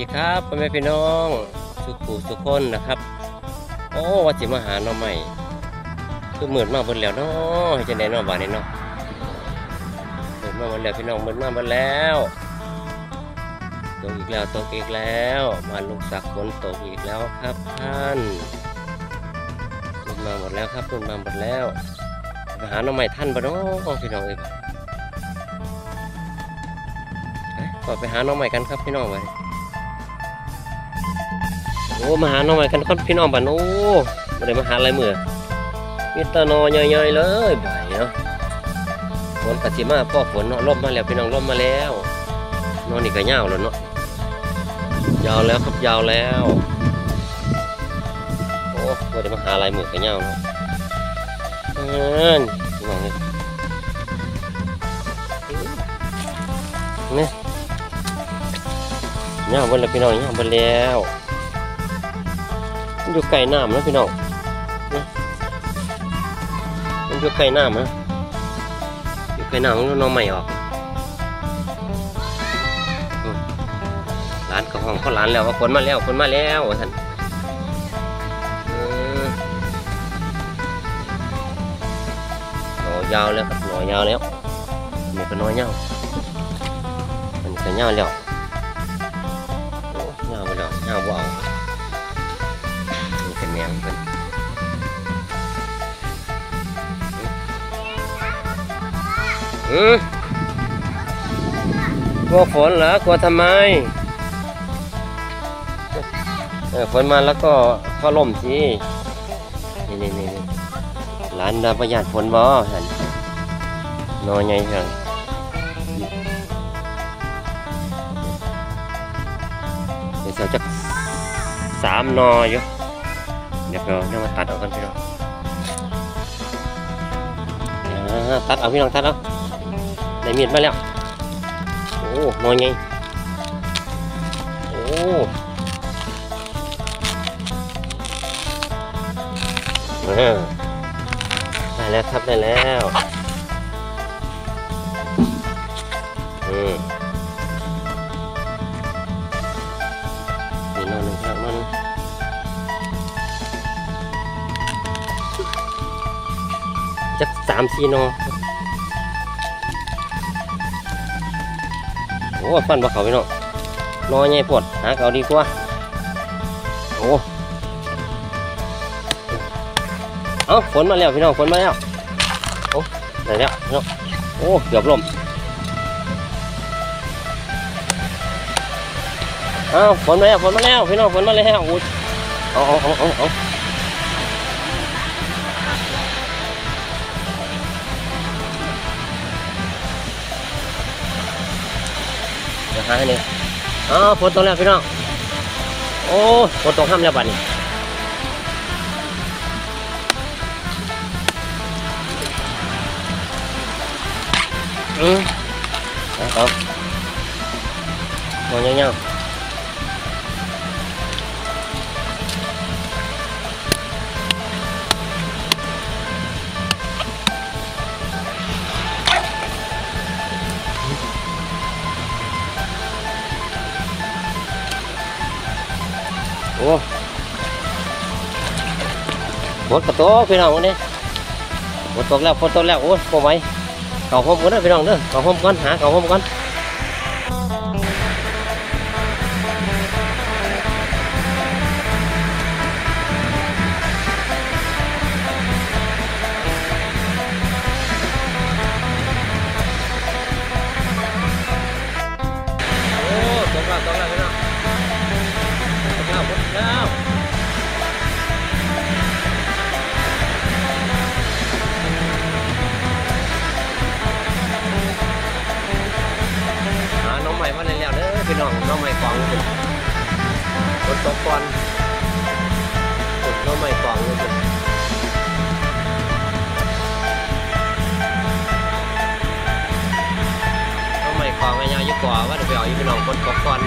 ดีครับพ่อแม่พี่น้อง สุขูสุขคนนะครับ โอ้ว่าจิมาหาน้องใหม่คือเหมือนมาบนแล้วเนาะให้จะได้เนอนบ้านนี้เนาะเหมือนมาบนแล้วพี่น้องเหมือนมาบนแล้วตกอีกแล้วตกอีกแล้วมาลูกสักฝนตกอีกแล้วครับท่านขึ้นมาหมดแล้วครับขึ้นมาหมดแล้วไปหาน้องใหม่ท่านบ่เนาะพี่น้องเอ้ยไปก่อนไปหาน้องใหม่กันครับพี่น้องไป โอ้มาหาน้องใหม่กันครับพี่น้องบ้านโอ้ไม่ได้มาหาอะไรมือมีตะนอใหญ่ๆเลยบ่ายเนาะฝนกัสิมาพ่อฝนเนาะล่มมาแล้วพี่น้องล่มมาแล้วนอนนี่ก็ยาวแล้วเนาะยาวแล้วครับยาวแล้วโอ้ไม่ได้มาหาอะไรมือก็ยาวเนาะเอิ้นพี่น้องนี่นี่ยาวหมดแล้วพี่น้องยาวหมดแล้ว อยู่ไกลน้ำนะพี่น้องมันอยู่ไกลน้ำนะอยู่ไกลน้ำมันน้องใหม่ออกร้านกระห้องเขาร้านแล้วว่าคนมาแล้วคนมาแล้วท่านหนอยาวแล้วครับหนอยาวแล้วนี่ก็หนอยาวอันก็ยาแล้วโอ้ยาวไปแล้วยาวบ่เอา นี่เป็นอืมกลัวฝนเหรอกลัวทำไมเออฝนมาแล้วก็ก็ล่มสินี่นี่นี่นร้านดาประหยัดฝนบ่หันนอนไงเถอะเดี๋ยวจะสามนออยู่ เดี๋ยวเราเนี่ยมาตัดเอากันพี่น้องตัดเอาพี่น้องตัดเอาได้มีดมาแล้ว โอ้นอนไงโอ้ได้แล้วครับได้แล้วอืม สามสี่นอโอ้ฟันบ่เขาพี่น้องนอใหญ่ปวดหาเขาดีกว่าโอ้เอาฝนมาแล้วพี่น้องฝนมาแล้วโอ้ได้แล้วพี่น้องโอ้เกือบล่มเอาฝนมาแล้วฝนมาแล้วพี่น้องฝนมาแล้วอุ้ยเอาเอาเอาเอา อาเดี๋ยวหาให้หนึ่งอ๋อฝนตกแล้วพี่น้องโอ้ฝนตกห้ามแล้วบัดนี้อืมเอาเอามองเงี้ย ฝนกระตกพี่น้องวันนี้ฝนตกแล้วฝนตกแล้วโอ้ยพอไหวเขาห้มกันนะพี่น้องเด้อเขาห้มกันหาเขาห้มกันโอ้ตกแล้วตกแล้วพี่น้องตกแล้วตกแล้ว น้องน้องใหม่กองเลยฝนตกก่อนฝนน้องใหม่กองเลยน้องใหม่กองไงยาวยุกว่าว่าเดี๋ยวไปเอาอยู่พี่น้องฝนตกก่อน